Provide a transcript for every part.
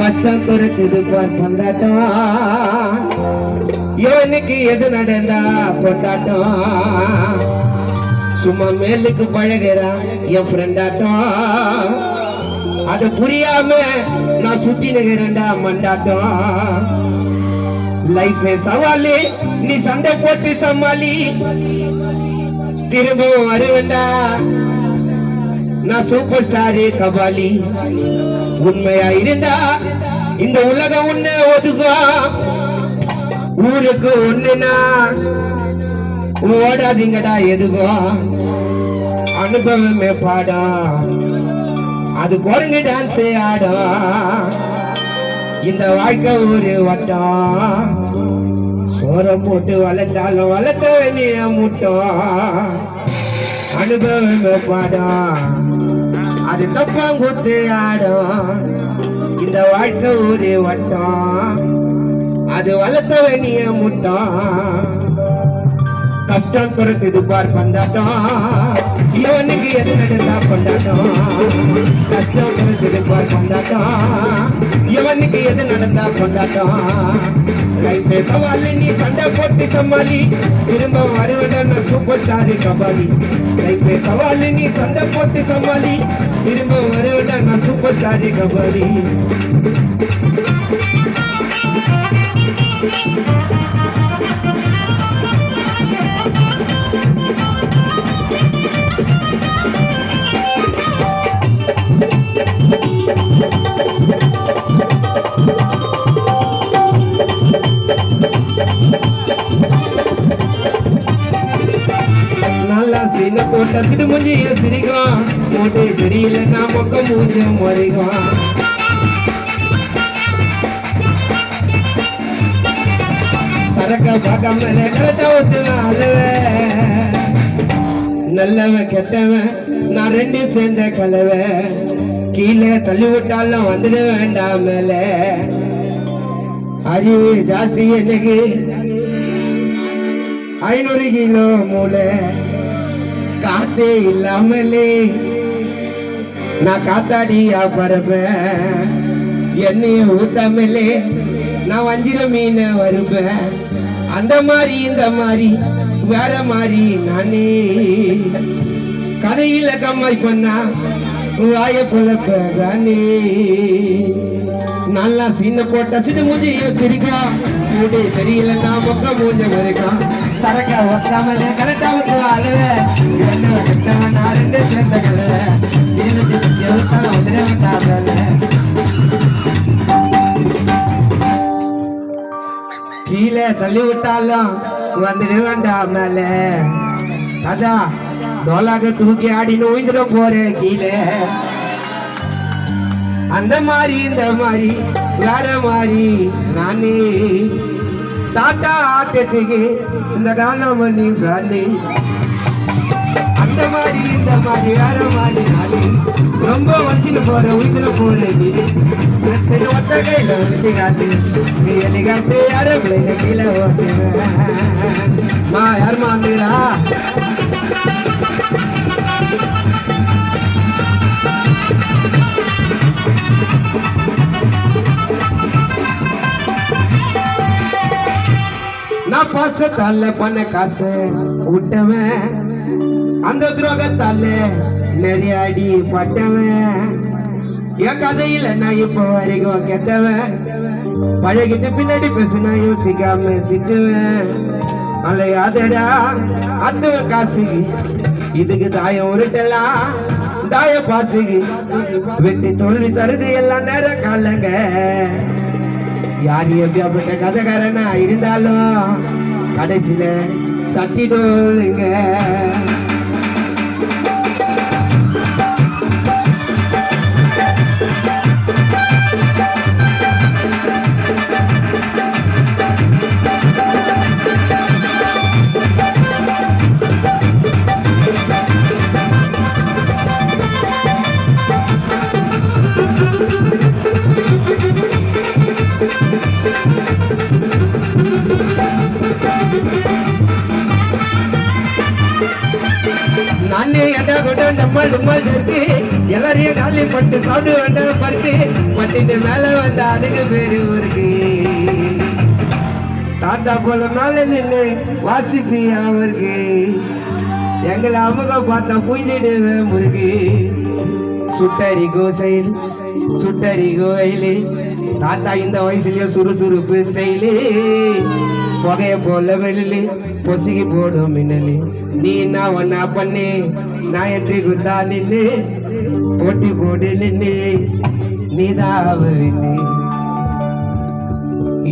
கஷ்டம் துரத்துது பார் பந்தாட்டம் இவனுக்கு எது நடந்தா கொண்டாட்டம் சும்மா மேலுக்கு பழகிறான் என் ஃப்ரெண்டாட்டம். அது புரியாம நான் சுத்தி நிக்கிறேன்டா மண்டாட்டம். லைஃபே சவாலு நீ சண்டை போட்டு சமாளி. திரும்பவும் வருவேண்டா நான் சூப்பர் ஸ்டாரு கபாலி. உண்மையா இருந்தா இந்த உலகம் உன்னை ஒதுக்கும் ஊருக்கு ஒண்ணுனா ஓடாதீங்கடா எதுக்கும் அனுபவமே பாடம் அது குரங்கு டான்ஸ் ஆடும் இந்த வாழ்க்கை ஒரு வட்டம். சோற போட்டு வளர்த்தாலும் வளர்த்த வேண்டிய முட்டம். அனுபவமே பாடம் அது தப்பாங்குத்து ஆடும். இந்த வாழ்க்கை ஒரு வட்டம். அது வளர்த்த வேண்டிய முட்டம். கஷ்டம் துரத்துது பார் பந்தாட்டம். இவனுக்கு எது நடந்தா கொண்டாட்டம். கஷ்டம் துரத்துது பார் பந்தாட்டம். இவனுக்கு எது நடந்தா கொண்டாட்டம். லைஃபே சவாலி நீ சண்டை போட்டு சமாளி. திரும்ப வருவன சூப்பர் ஸ்டார் கபாலி. லைஃபே சவாலி நீ சண்டை போட்டு சமாளி. திரும்ப வருவன போட்ட சிடு மூஞ்சிய போட்டு மூட்டை சரியில்லைன்னா மூஞ்ச முறைக்கும் சரக்க பார்க்காம கரெக்டா ஒத்துவேன் அழுவேன் நல்லவன் கெட்டவன் நான் ரெண்டும் சேர்ந்த கலவன் கீழே தள்ளி விட்டாலும் வந்துட வேண்டாம் மேல. அறிவு ஜாஸ்தி எனக்கு ஐநூறு கிலோ மூளை. காத்தே இல்லாமலே. நான் காத்தாடியா பறப்பேன் எண்ணெய ஊத்தாமலே. நான் வஞ்சிர மீனை வருப்பேன் அந்த மாதிரி இந்த மாதிரி வேற மாதிரி நானே. கதையில கம்மாய் பண்ணா வாய பொழப்ப நல்லா சீன போட்ட சின்ன மூஞ்சிய சிரிக்கா. மூடி சரியில்லைன்னா மொக்க மூஞ்ச வரைக்கும் சரக்க ஒத்தாமலே கரெக்டா வந்து அழுவ. என்ன கெட்டவன் நான் ரெண்டு சேர்ந்த கலவ இருபத்தி எழுத்தா வந்துட வேண்டாம் கீழே தள்ளி விட்டாலும் வந்துட வேண்டாம் மேல. அதான் டோலாக தூக்கி ஆடி நோய்ந்துட போறேன் கீழே. அந்த மாதிரி இந்த மாதிரி வேற மாதிரி நானே தாத்தா ஆட்டத்துக்கு இந்த காலம் பண்ணி சாணி அந்த மாதிரி இந்த மாதிரி வேற மாதிரி நானே ரொம்ப வச்சுட்டு போற உயிர்த்துல போற ஒத்த கையில வந்து நீ என்னை கீழே ஓட்டுவேன். மா யாருமா வந்துடா பாசத்தால பண்ண காசு விட்டவன் அந்த துரோகத்தால நிறைய அடி பட்டவன். என் கதையில நான் இப்போ வரைக்கும் கெட்டவன். பழகிட்டு பின்னாடி பேசுனா யோசிக்காம திட்டுவேன். அலையாதடா அந்த காசு. இதுக்கு தாயம் உருட்டலாம் தாய பாசுக்கு வெட்டி தோல்வி தருது எல்லாம் நேரம் காலங்க. யார் எப்படியாப்பட்ட கதைக்காரனா இருந்தாலும் கடைசியில் சட்டிடுங்க நானே எடா கொட நம்மள் நம்மள் சேர்த்து எல்லாரையும் காலி பட்டு சாப்பிட்டு வேண்டாம் பருத்து பட்டிட்டு மேல வந்த அதுக்கு பேரு ஊருக்கு. தாத்தா போல மேல நின்று வாசிப்பி அவருக்கு எங்களை அமுகம் பார்த்தா பூஜிடுவே முருகு சுட்டரி கோசையில் சுட்டரி கோயிலே தாத்தா இந்த வயசுலயே சுறுசுறுப்பு செயலு புகைய போல வெளிலு பொசுகி போடும் மின்னலு. நீ நான் ஒன்னா பண்ணி? நான் என்று குத்தா நின்னு போட்டி போடு நின்று நீதான்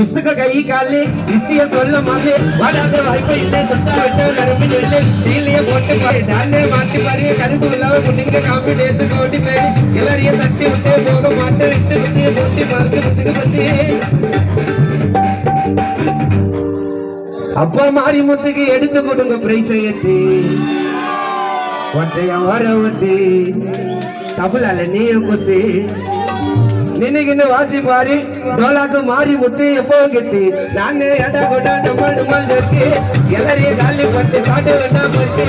இசுக கை காலு இசிய சொல்ல மாலே வராத வாய்ப்பு இல்லை தொட்டா விட்ட கரும்பு இல்லை டீலிய போட்டு பாரு டாலே மாட்டி பாரு. கரும்பு இல்லாம முன்னிங்க காப்பி டேச்சு கோட்டி பேரு. எல்லாரையும் தட்டி விட்டு போக மாட்டேன். விட்டு விட்டு போட்டி பார்த்து விட்டுக்கு பத்தி. அப்பா மாறி முத்துக்கு எடுத்து கொடுங்க பிரைஸ் ஏத்தி ஒற்றைய வர ஊத்தி தபுலால நீயும் குத்து. நினைக்கின்னு வாசி பாரு. டோலாக்கு மாறி முத்து எப்போ கெத்து. நானே எடா கொண்டா டமால் டமால் சேர்த்து. எல்லாரையும் காலி பட்டு சாட்டு வேண்டா பட்டு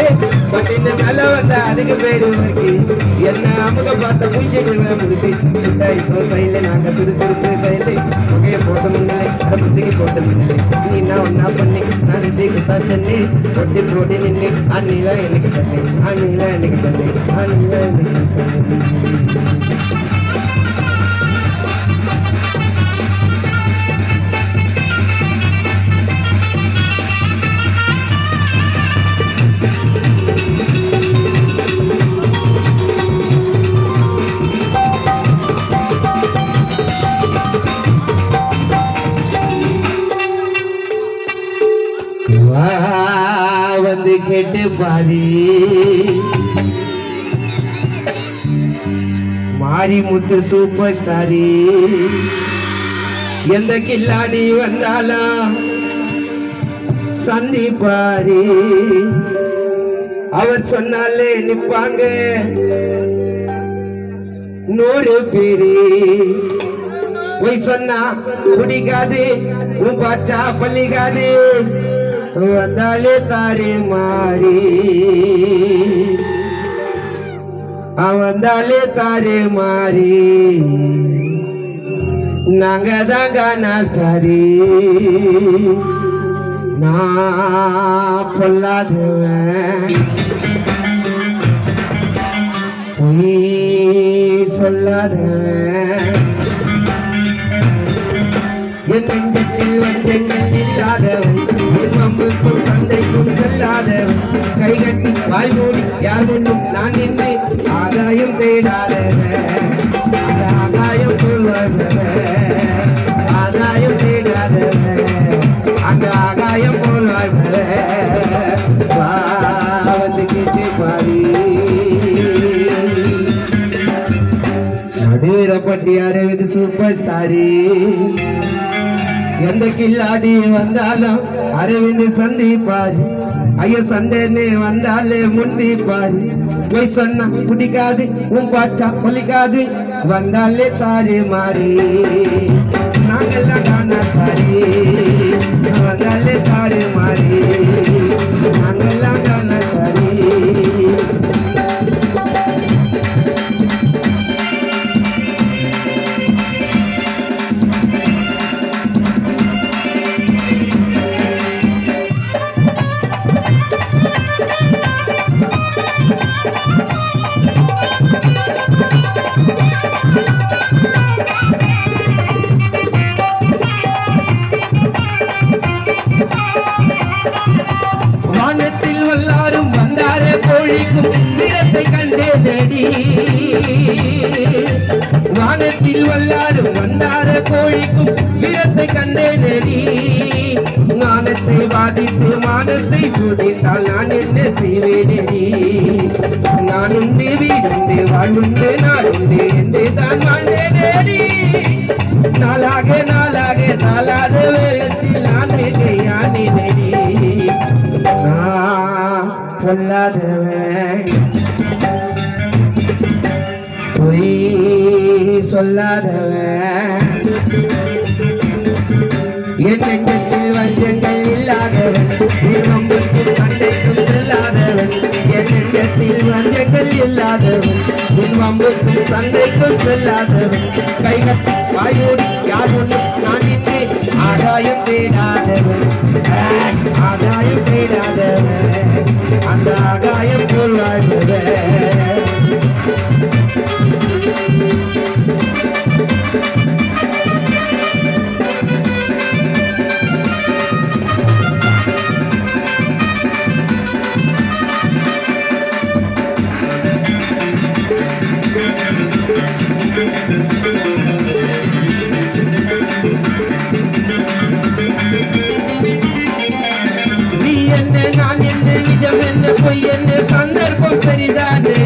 பட்டின்னு மேல வந்த அதுக்கு பேரு இருக்கு. என்ன அமுக பார்த்த பூஜைகள் முடுக்கு சுட்டாய் சைல நாங்க திரு சைல புகைய போட்ட முன்னாலே அரபிச்சிக்கு போட்ட முன்னாலே நீ என்ன ஒன்னா பண்ணி தண்ணி பொட்டி போட்டி நின்று அண்ணில எனக்கு தண்ணி அண்ணில எனக்கு தண்ணி அண்ணில எனக்கு தண்ணி வந்து கேட்டு பாதி மாரி முத்து சூப்பர் ஸ்டாரி. எந்த கில்லாடி வந்தாலும் சந்திப்பாரி. அவர் சொன்னாலே நிப்பாங்க. நூறு பேரு. பொய் சொன்னா குடிக்காது உன் பாச்சா பள்ளிக்காது வந்தாலே தாரி மாறி. வந்தாலே தாரி மாறி. நாங்க தாங்க சரி. நான் பொல்லாதவன். பொய் சொல்லாதவன். என் நெஞ்சத்தில் வஞ்சங்கள் இல்லாதவன். கைகட்டி யார் முன்னும் நான் நின்று ஆதாயம் தேடாத. ஆதாயம் போல்வாழ்பவன் ஆதாயம் தேடாத. அந்த ஆகாயம் போல்வாழ்பவன் வா வந்து கேட்டு பாரி நடுவரப்பட்டி அரவிந்த் சூப்பர் ஸ்டாரி. எந்த கில்லாடி வந்தாலும் அரவிந்த் சந்திப்பாரு. ஐயோ சண்டேன்னு வந்தாலே முந்திப்பாரு. போய் சொன்னா பிடிக்காது உன் பாச்சா பொலிக்காது. வந்தாலே தாரு மாறி. நாங்கெல்லாம் காணா தாரி வாதித்து மானத்தை சோதித்தால் நான் என்ன செய்வேனடி நான் உண்டு வீடுண்டு வாழ்வுண்டு நான் உண்டு என்று தான் வாழ்ந்தேனேடி நாளாக நாளாக நாளாத வேகத்தில் நான் யானி நான் பொல்லாதவன் பொய் சொல்லாதவன். நெஞ்சத்தில் வஞ்சங்கள் இல்லாதவன். உன் வம்புக்கும் சண்டைக்கும் செல்லாதவன். கைகட்டி வாயோடி யார் ஒன்று நான் நின்றே ஆதாயம் தேடாதவன். ஆதாயம் தேடாதவன். அந்த ஆகாயம் போல் வாழ்பவன்.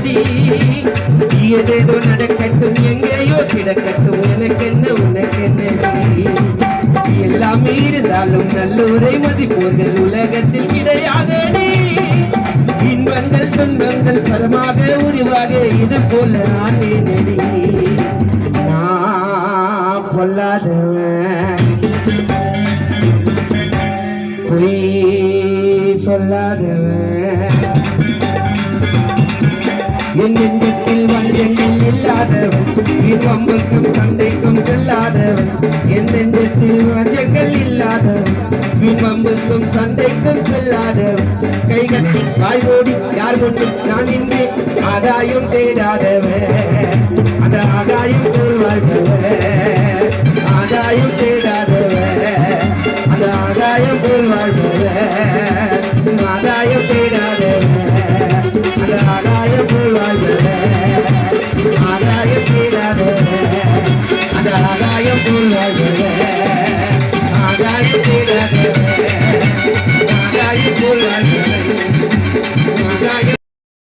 பெரிதானடி ஏதேதோ நடக்கட்டும் எங்கேயோ கிடக்கட்டும் எனக்கு என்ன உனக்கு என்னடி எல்லாமே இருந்தாலும் நல்லோரை மதிப்போர்கள் உலகத்தில் கிடையாதடி. இன்பங்கள் துன்பங்கள் பரமாக உருவாக இது போல ஆனேனடி நான் பொல்லாதவன். பொய் சொல்லாதவன். என் எண்ணத்தில் வஞ்சங்கள் இல்லாதவன் இரு அம்புக்கும் சண்டைக்கும் செல்லாதவன். என் நெஞ்சத்தில் வஞ்சங்கள் இல்லாதவன் விம்பம்புக்கும் சண்டைக்கும் செல்லாதவன். கை கட்டி வாய் ஓடி யார் கொண்டு நான் இன்றி ஆதாயம் தேடாதவன். அந்த ஆதாயம் தருவாழ்பவன் ஆதாயம் தேடாத Thank you.